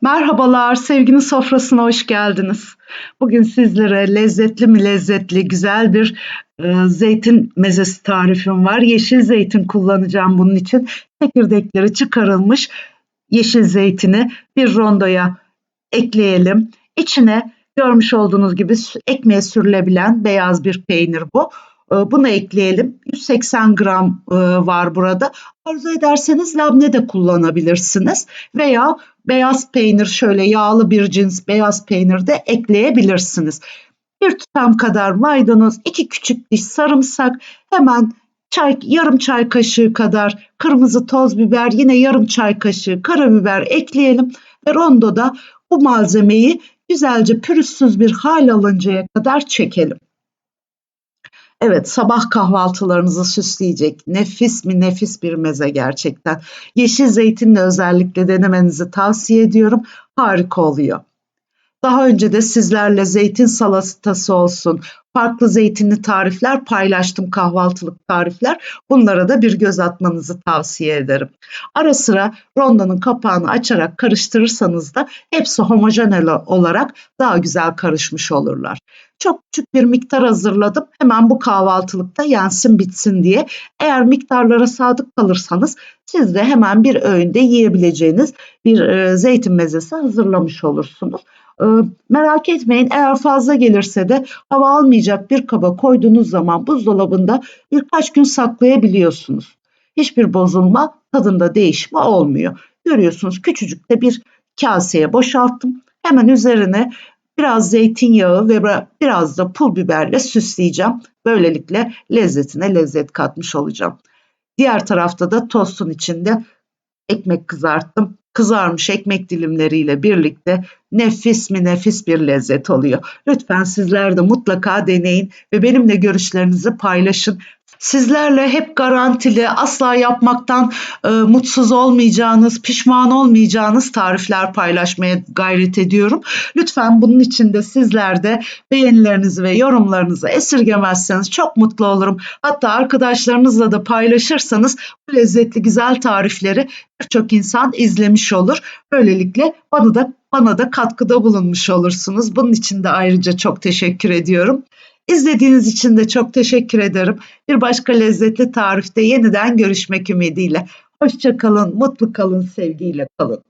Merhabalar, sevginin sofrasına hoş geldiniz. Bugün sizlere lezzetli mi lezzetli, güzel bir e, zeytin mezesi tarifim var. Yeşil zeytin kullanacağım bunun için. Çekirdekleri çıkarılmış yeşil zeytini bir rondoya ekleyelim. İçine görmüş olduğunuz gibi ekmeğe sürülebilen beyaz bir peynir bu. E, bunu ekleyelim. 180 gram e, var burada. Arzu ederseniz labne de kullanabilirsiniz. Veya beyaz peynir şöyle yağlı bir cins beyaz peynir de ekleyebilirsiniz. Bir tutam kadar maydanoz, iki küçük diş sarımsak, hemen çay, yarım çay kaşığı kadar kırmızı toz biber, yine yarım çay kaşığı karabiber ekleyelim ve rondoda bu malzemeyi güzelce pürüzsüz bir hal alıncaya kadar çekelim. Evet sabah kahvaltılarınızı süsleyecek nefis mi nefis bir meze gerçekten. Yeşil zeytinle özellikle denemenizi tavsiye ediyorum. Harika oluyor. Daha önce de sizlerle zeytin salatası olsun, farklı zeytinli tarifler paylaştım, kahvaltılık tarifler. Bunlara da bir göz atmanızı tavsiye ederim. Ara sıra rondonun kapağını açarak karıştırırsanız da hepsi homojen olarak daha güzel karışmış olurlar. Çok küçük bir miktar hazırladım. Hemen bu kahvaltılıkta yensin bitsin diye. Eğer miktarlara sadık kalırsanız siz de hemen bir öğünde yiyebileceğiniz bir e, zeytin mezesi hazırlamış olursunuz. E, merak etmeyin eğer fazla gelirse de hava almayacak bir kaba koyduğunuz zaman buzdolabında birkaç gün saklayabiliyorsunuz. Hiçbir bozulma, tadında değişme olmuyor. Görüyorsunuz küçücük de bir kaseye boşalttım. Hemen üzerine biraz zeytinyağı ve biraz da pul biberle süsleyeceğim. Böylelikle lezzetine lezzet katmış olacağım. Diğer tarafta da tostun içinde ekmek kızarttım. Kızarmış ekmek dilimleriyle birlikte nefis mi nefis bir lezzet oluyor. Lütfen sizler de mutlaka deneyin ve benimle görüşlerinizi paylaşın. Sizlerle hep garantili, asla yapmaktan e, mutsuz olmayacağınız, pişman olmayacağınız tarifler paylaşmaya gayret ediyorum. Lütfen bunun için de sizler de beğenilerinizi ve yorumlarınızı esirgemezseniz çok mutlu olurum. Hatta arkadaşlarınızla da paylaşırsanız bu lezzetli güzel tarifleri birçok insan izlemiş olur. Böylelikle bana da bana da katkıda bulunmuş olursunuz. Bunun için de ayrıca çok teşekkür ediyorum. İzlediğiniz için de çok teşekkür ederim. Bir başka lezzetli tarifte yeniden görüşmek ümidiyle. Hoşçakalın, mutlu kalın, sevgiyle kalın.